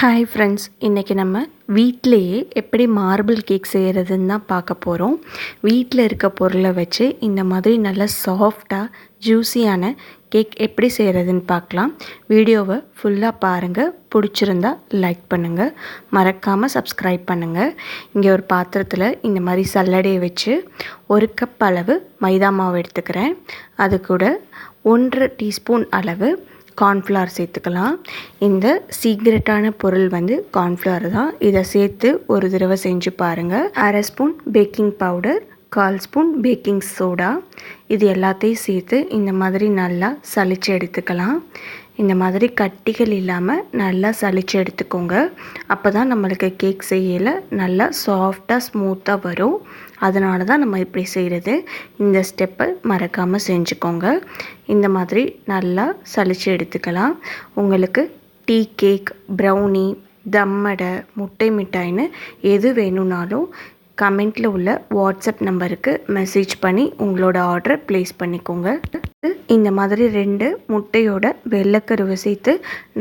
Hi friends இன்றைக்கி நம்ம வீட்டிலையே எப்படி மார்பிள் கேக் செய்கிறதுன்னு தான் பார்க்க போகிறோம் வீட்டில் இருக்க பொருளை வச்சு இந்த மாதிரி நல்ல சாஃப்டாக ஜூஸியான கேக் எப்படி செய்கிறதுன்னு பார்க்கலாம். வீடியோவை ஃபுல்லாக பாருங்கள் பிடிச்சிருந்தா லைக் பண்ணுங்கள் மறக்காமல் சப்ஸ்கிரைப் பண்ணுங்கள் இங்கே ஒரு பாத்திரத்தில் இந்த மாதிரி சல்லடையை வச்சு ஒரு கப் அளவு மைதா மாவு எடுத்துக்கிறேன். அது கூட ஒன்றரை டீஸ்பூன் அளவு கார்ன்ஃப்ளவர் சேர்த்துக்கலாம். இந்த சீக்ரெட்டான பொருள் வந்து கார்ன்ஃப்ளவர் தான். இதை சேர்த்து ஒரு தடவை செஞ்சு பாருங்கள் அரை ஸ்பூன் பேக்கிங் பவுடர் கால் ஸ்பூன் பேக்கிங் சோடா. இது எல்லாத்தையும் சேர்த்து இந்த மாதிரி நல்லா சளிச்சு எடுத்துக்கலாம். இந்த மாதிரி கட்டிகள் இல்லாமல் நல்லா சளிச்சு எடுத்துக்கோங்க. அப்போ தான் நம்மளுக்கு கேக் செய்யல நல்லா சாஃப்டாக ஸ்மூத்தாக வரும். அதனால தான் நம்ம இப்படி செய்கிறது இந்த ஸ்டெப்பை மறக்காமல் செஞ்சுக்கோங்க. இந்த மாதிரி நல்லா சளிச்சு எடுத்துக்கலாம். உங்களுக்கு டீ கேக் ப்ரௌனி தம்மடை முட்டை மிட்டாய்னு எது வேணும்னாலும் கமெண்ட்டில் உள்ள வாட்ஸ்அப் நம்பருக்கு மெசேஜ் பண்ணி உங்களோட ஆர்டரை ப்ளேஸ் பண்ணிக்கோங்க. இந்த மாதிரி ரெண்டு முட்டையோட வெள்ளைக்கருவை சேர்த்து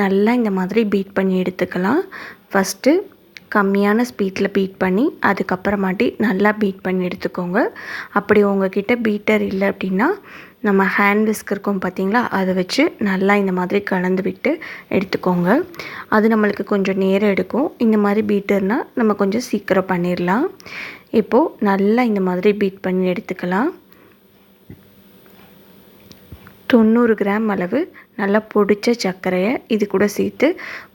நல்லா இந்த மாதிரி பீட் பண்ணி எடுத்துக்கலாம். ஃபஸ்ட்டு கம்மியான ஸ்பீட்டில் பீட் பண்ணி அதுக்கப்புறமாட்டி நல்லா பீட் பண்ணி எடுத்துக்கோங்க. அப்படி உங்ககிட்ட பீட்டர் இல்லை அப்படின்னா நம்ம ஹேண்ட் விஸ்க் இருக்கும் பார்த்தீங்களா அதை வச்சு நல்லா இந்த மாதிரி கலந்து விட்டு எடுத்துக்கோங்க. அது நம்மளுக்கு கொஞ்சம் நேரம் எடுக்கும். இந்த மாதிரி பீட்டர்னால் நம்ம கொஞ்சம் சீக்கிரம் பண்ணிடலாம் இப்போது நல்லா இந்த மாதிரி பீட் பண்ணி எடுத்துக்கலாம். தொண்ணூறு கிராம் அளவு நல்லா பொடித்த சர்க்கரையை இது கூட சேர்த்து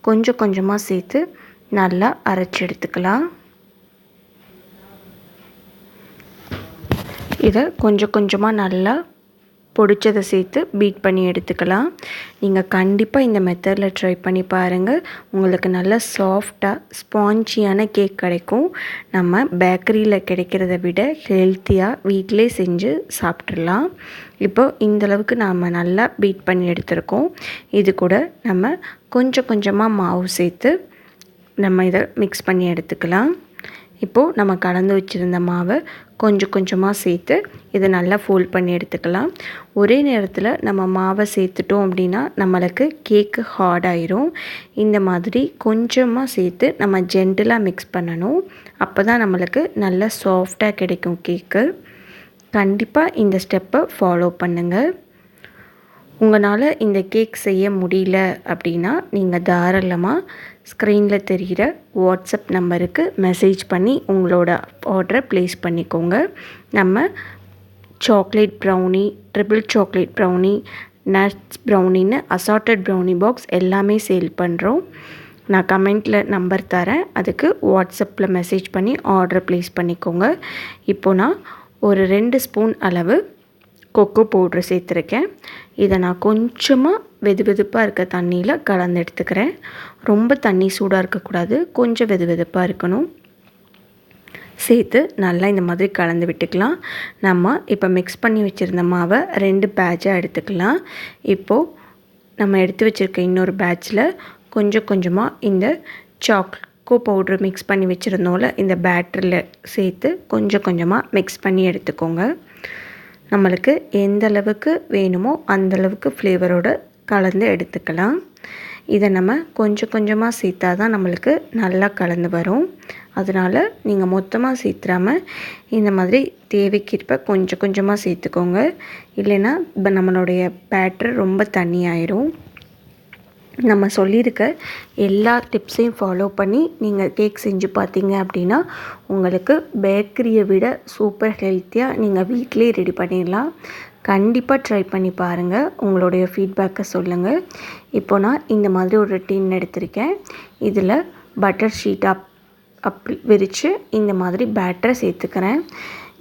கொஞ்சம் கொஞ்சமாக சேர்த்து நல்லா அரைச்சி எடுத்துக்கலாம். இதை கொஞ்சம் கொஞ்சமாக நல்லா பொடிச்சதை சேர்த்து பீட் பண்ணி எடுத்துக்கலாம். நீங்கள் கண்டிப்பாக இந்த மெத்தடில் ட்ரை பண்ணி பாருங்கள் உங்களுக்கு நல்ல சாஃப்டாக ஸ்பான்ச்சியான கேக் கிடைக்கும். நம்ம பேக்கரியில் கிடைக்கிறத விட ஹெல்த்தியாக வீட்டிலே செஞ்சு சாப்பிட்றலாம் இப்போது இந்தளவுக்கு நாம் நல்லா பீட் பண்ணி எடுத்துருக்கோம். இது கூட நம்ம கொஞ்சம் கொஞ்சமாக மாவு சேர்த்து நம்ம இதை மிக்ஸ் பண்ணி எடுத்துக்கலாம். இப்போது நம்ம கலந்து வச்சுருந்த மாவை கொஞ்சம் கொஞ்சமாக சேர்த்து இதை நல்லா ஃபோல்ட் பண்ணி எடுத்துக்கலாம். ஒரே நேரத்தில் நம்ம மாவை சேர்த்துட்டோம் அப்படின்னா நம்மளுக்கு கேக்கு ஹார்டாயிரும் இந்த மாதிரி கொஞ்சமாக சேர்த்து நம்ம ஜென்டிலாக மிக்ஸ் பண்ணணும். அப்போ தான் நம்மளுக்கு நல்ல சாஃப்டாக கிடைக்கும் கேக்கு கண்டிப்பாக இந்த ஸ்டெப்பை ஃபாலோ பண்ணுங்கள் உங்களால் இந்த கேக் செய்ய முடியல அப்படின்னா நீங்கள் தாராளமாக ஸ்க்ரீனில் தெரிகிற வாட்ஸ்அப் நம்பருக்கு மெசேஜ் பண்ணி உங்களோட ஆர்டரை ப்ளேஸ் பண்ணிக்கோங்க. நம்ம chocolate brownie triple chocolate brownie nuts ப்ரௌனின்னு assorted brownie box எல்லாமே சேல் பண்ணுறோம் நான் கமெண்ட்டில் நம்பர் தரேன். அதுக்கு வாட்ஸ்அப்பில் மெசேஜ் பண்ணி ஆர்டர் ப்ளேஸ் பண்ணிக்கோங்க. இப்போ நான் ஒரு ரெண்டு ஸ்பூன் அளவு கொக்கோ பவுட்ரு சேர்த்துருக்கேன். இதை நான் கொஞ்சமாக வெது வெதுப்பாக இருக்க தண்ணியில் கலந்து எடுத்துக்கிறேன். ரொம்ப தண்ணி சூடாக இருக்கக்கூடாது கொஞ்சம் வெது வெதுப்பாக இருக்கணும். சேர்த்து நல்லா இந்த மாதிரி கலந்து விட்டுக்கலாம். நம்ம இப்போ மிக்ஸ் பண்ணி வச்சுருந்த மாவை ரெண்டு பேட்சாக எடுத்துக்கலாம். இப்போது நம்ம எடுத்து வச்சுருக்க இன்னொரு பேட்சில் கொஞ்சம் கொஞ்சமாக இந்த சாக்லேட் பவுட்ரு மிக்ஸ் பண்ணி வச்சுருந்தோம்ல இந்த பேட்டரியில் சேர்த்து கொஞ்சம் கொஞ்சமாக மிக்ஸ் பண்ணி எடுத்துக்கோங்க. நம்மளுக்கு எந்த அளவுக்கு வேணுமோ அந்தளவுக்கு ஃப்ளேவரோடு கலந்து எடுத்துக்கலாம். இதை நம்ம கொஞ்சம் கொஞ்சமாக சேர்த்தா தான் நம்மளுக்கு நல்லா கலந்து வரும். அதனால் நீங்கள் மொத்தமாக சேர்த்துறாமல் இந்த மாதிரி தேவைக்கிற்ப கொஞ்சம் கொஞ்சமாக சேர்த்துக்கோங்க. இல்லைன்னா இப்போ நம்மளுடைய பேட்டர் ரொம்ப தண்ணி ஆயிரும் நம்ம சொல்லியிருக்க எல்லா டிப்ஸையும் ஃபாலோ பண்ணி நீங்கள் கேக் செஞ்சு பார்த்தீங்க அப்படின்னா உங்களுக்கு பேக்கரியை விட சூப்பர் ஹெல்த்தியாக நீங்கள் வீட்டிலே ரெடி பண்ணிடலாம். கண்டிப்பாக ட்ரை பண்ணி பாருங்கள் உங்களுடைய ஃபீட்பேக்கை சொல்லுங்கள் இப்போ நான் இந்த மாதிரி ஒரு டின் எடுத்திருக்கேன். இதில் பட்டர் ஷீட் அப் அப் விரித்து இந்த மாதிரி பேட்டரை சேர்த்துக்கிறேன்.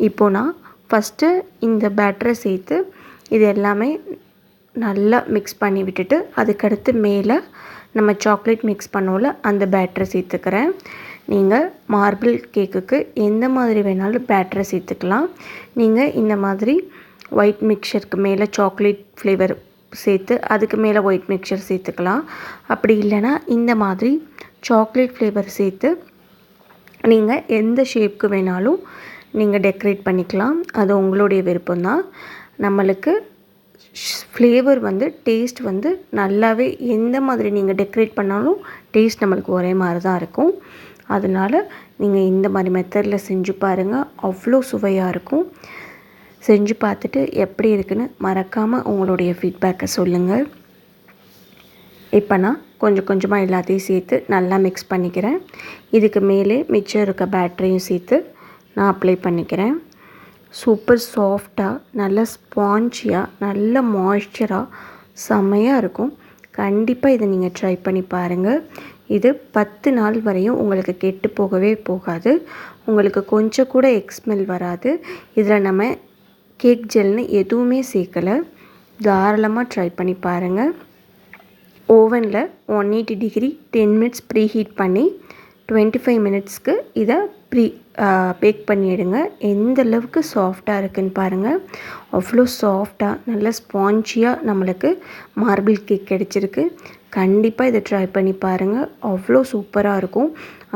இப்போ நான் ஃபஸ்ட்டு இந்த பேட்டரை சேர்த்து இது எல்லாமே நல்லா மிக்ஸ் பண்ணி விட்டுட்டு அதுக்கடுத்து மேலே நம்ம சாக்லேட் மிக்ஸ் பண்ணோல அந்த பேட்டரை சேர்த்துக்கிறேன். நீங்கள் மார்பிள் கேக்குக்கு எந்த மாதிரி வேணாலும் பேட்டரை சேர்த்துக்கலாம். நீங்கள் இந்த மாதிரி ஒயிட் மிக்சருக்கு மேலே சாக்லேட் ஃப்ளேவர் சேர்த்து அதுக்கு மேலே ஒயிட் மிக்சர் சேர்த்துக்கலாம். அப்படி இல்லைன்னா இந்த மாதிரி சாக்லேட் ஃப்ளேவர் சேர்த்து நீங்கள் எந்த ஷேப்க்கு வேணாலும் நீங்கள் டெக்கரேட் பண்ணிக்கலாம். அது உங்களுடைய விருப்பம்தான். நம்மளுக்கு ஃப்ளேவர் வந்து டேஸ்ட் வந்து நல்லாவே எந்த மாதிரி நீங்கள் டெக்கரேட் பண்ணாலும் டேஸ்ட் நம்மளுக்கு ஒரே மாதிரி தான் இருக்கும். அதனால் நீங்கள் இந்த மாதிரி மெத்தடில் செஞ்சு பாருங்கள் அவ்வளோ சுவையாக இருக்கும். செஞ்சு பார்த்துட்டு எப்படி இருக்குன்னு மறக்காமல் உங்களுடைய ஃபீட்பேக்கை சொல்லுங்கள் இப்போ நான் கொஞ்சம் கொஞ்சமாக எல்லாத்தையும் சேர்த்து நல்லா மிக்ஸ் பண்ணிக்கிறேன். இதுக்கு மேலே மிச்சம் இருக்க பேட்டரியும் சேர்த்து நான் அப்ளை பண்ணிக்கிறேன். சூப்பர் சாஃப்டாக நல்ல ஸ்பாஞ்சியாக நல்ல மாய்ஸ்சராக செம்மையாக இருக்கும். கண்டிப்பாக இதை நீங்கள் ட்ரை பண்ணி பாருங்கள் இது பத்து நாள் வரையும் உங்களுக்கு கெட்டு போகவே போகாது. உங்களுக்கு கொஞ்சம் கூட எக்ஸ்மெல் வராது. இதில் நம்ம கேக் ஜெல்னு எதுவுமே சேர்க்கலை. தாராளமாக ட்ரை பண்ணி பாருங்கள் ஓவனில் one eighty degree ten minutes preheat பண்ணி டுவெண்ட்டி ஃபைவ் மினிட்ஸ்க்கு இதை ப்ரீ பேக் பண்ணிவிடுங்க எந்தளவுக்கு எந்த அளவுக்கு சாஃப்டாக இருக்குதுன்னு பாருங்கள் அவ்வளோ சாஃப்டாக நல்ல ஸ்பான்ச்சியாக நம்மளுக்கு மார்பிள் கேக் கிடச்சிருக்கு. கண்டிப்பாக இதை ட்ரை பண்ணி பாருங்கள் அவ்வளோ சூப்பராக இருக்கும்.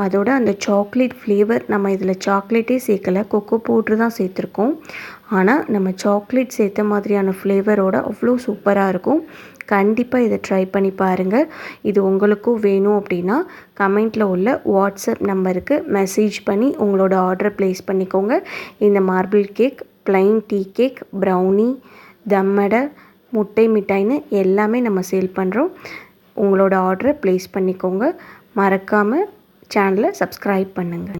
அதோட அந்த சாக்லேட் ஃப்ளேவர் நம்ம இதில் சாக்லேட்டே சேர்க்கலை. கொக்கோ பவுட்ரு தான் சேர்த்துருக்கோம். ஆனால் நம்ம சாக்லேட் சேர்த்த மாதிரியான ஃப்ளேவரோட அவ்வளோ சூப்பராக இருக்கும். கண்டிப்பாக இதை ட்ரை பண்ணி பாருங்கள் இது உங்களுக்கும் வேணும் அப்படின்னா கமெண்ட்டில் உள்ள வாட்ஸ்அப் நம்பருக்கு மெசேஜ் பண்ணி உங்களோட ஆர்டரை ப்ளேஸ் பண்ணிக்கோங்க. இந்த marble cake plain tea cake brownie தம்மடை முட்டை மிட்டாய்னு எல்லாமே நம்ம சேல் பண்ணுறோம் உங்களோட ஆர்டரை ப்ளேஸ் பண்ணிக்கோங்க. மறக்காமல் சேனலை சப்ஸ்கிரைப் பண்ணுங்கள்